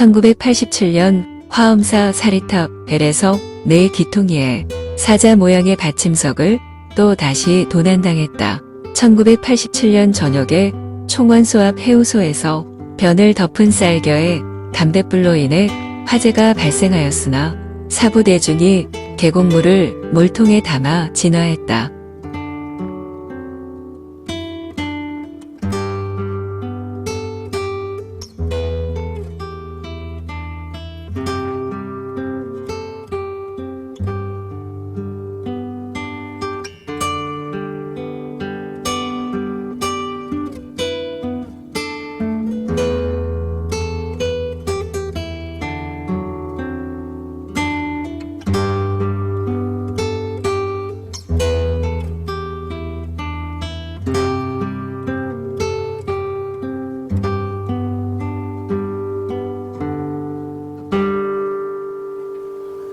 1987년 화엄사 사리탑 벨에서 내 기통이에 사자 모양의 받침석을 또 다시 도난당했다. 1987년 저녁에 총원소 앞 해우소에서 변을 덮은 쌀겨에 담뱃불로 인해 화재가 발생하였으나 사부 대중이 계곡물을 물통에 담아 진화했다.